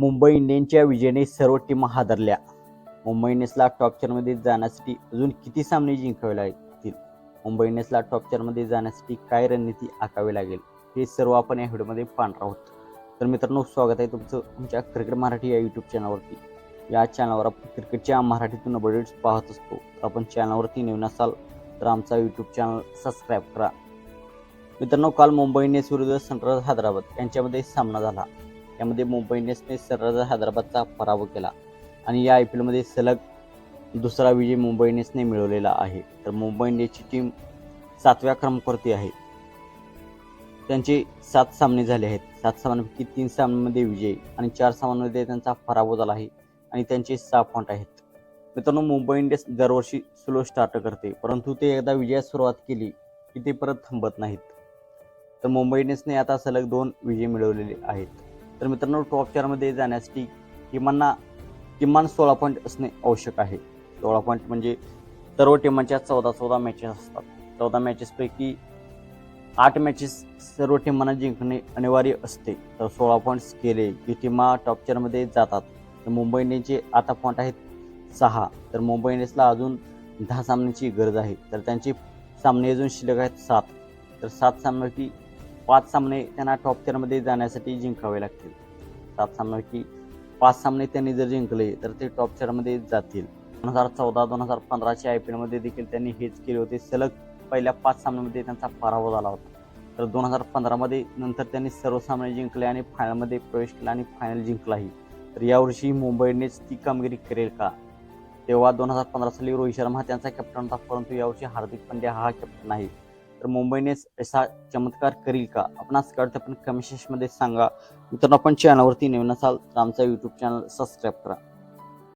मुंबई इंडियन्सच्या विजयाने सर्व टीम हादरल्या. मुंबई इंडियन्सला टॉप चारमध्ये जाण्यासाठी अजून किती सामने जिंकावे लागतील? मुंबई इंडियन्सला टॉप चारमध्ये जाण्यासाठी काय रणनीती आखावी लागेल? हे सर्व आपण या व्हिडिओमध्ये पाहणार आहोत. तर मित्रांनो स्वागत आहे तुमचं आमच्या क्रिकेट मराठी या यूट्यूब चॅनलवरती या चॅनलवर आपण क्रिकेटच्या मराठीतून अपडेट्स पाहत असतो. आपण चॅनलवरती नवीन असाल तर आमचा यूट्यूब चॅनल सबस्क्राईब करा. मित्रांनो काल मुंबई इंडियन्स विरुद्ध सनरायझर्स हैदराबाद यांच्यामध्ये सामना झाला. यामध्ये मुंबई इंडियन्सने सनरायझर हैदराबादचा पराभव केला. आणि या आय पी एलमध्ये सलग दुसरा विजय मुंबई इंडियन्सने मिळवलेला आहे. तर मुंबई इंडियन्सची टीम सातव्या क्रमांकावरती आहे. त्यांचे सात सामने झाले आहेत. सात सामन्यांपैकी तीन सामन्यांमध्ये विजय आणि चार सामन्यांमध्ये त्यांचा पराभव झाला आहे आणि त्यांचे सहा पॉईंट आहेत. मित्रांनो मुंबई इंडियन्स दरवर्षी स्लो स्टार्ट करते परंतु ते एकदा विजयास सुरुवात केली की ते परत थांबत नाहीत. तर मुंबई इंडियन्सने आता सलग दोन विजय मिळवलेले आहेत. तर मित्रांनो टॉप चारमध्ये जाण्यासाठी टीमांना किमान सोळा पॉईंट असणे आवश्यक आहे. सोळा पॉईंट म्हणजे सर्व टीमांच्या चौदा चौदा मॅचेस असतात. चौदा मॅचेसपैकी आठ मॅचेस सर्व टीमांना जिंकणे अनिवार्य असते. तर सोळा पॉईंट्स केले की टीमा टॉप चारमध्ये जातात. तर मुंबई इंडियन्सचे आता पॉईंट आहेत सहा तर मुंबई इंडियन्सला अजून दहा सामन्याची गरज आहे. तर त्यांचे सामने अजून शिल्लक आहेत सात. तर सात सामन्यापैकी पाच सामने त्यांना टॉप चेअरमध्ये जाण्यासाठी जिंकावे लागतील. सात सामन्यापैकी पाच सामने त्यांनी जर जिंकले तर ते टॉप चेअरमध्ये जातील. दोन हजार चौदा दोन हजार पंधराच्या आय पी एलमध्ये देखील त्यांनी हेच केले होते. सलग पहिल्या पाच सामन्यामध्ये त्यांचा पराभव झाला होता. तर दोन हजार पंधरामध्ये नंतर त्यांनी सर्व सामने जिंकले आणि फायनलमध्ये प्रवेश केला आणि फायनल जिंकलाही. तर यावर्षी मुंबईनेच ती कामगिरी करेल का? तेव्हा दोन हजार पंधरा साली रोहित शर्मा हा त्यांचा कॅप्टन होता परंतु यावर्षी हार्दिक पांड्या हा कॅप्टन आहे तर मुंबईनेच असा चमत्कार करील का? आपण आज कळतं आपण कमेंट सेक्शनमध्ये सांगा. मित्रांनो आपण चॅनलवरती नवीन असाल तर आमचा यूट्यूब चॅनल सबस्क्राईब करा.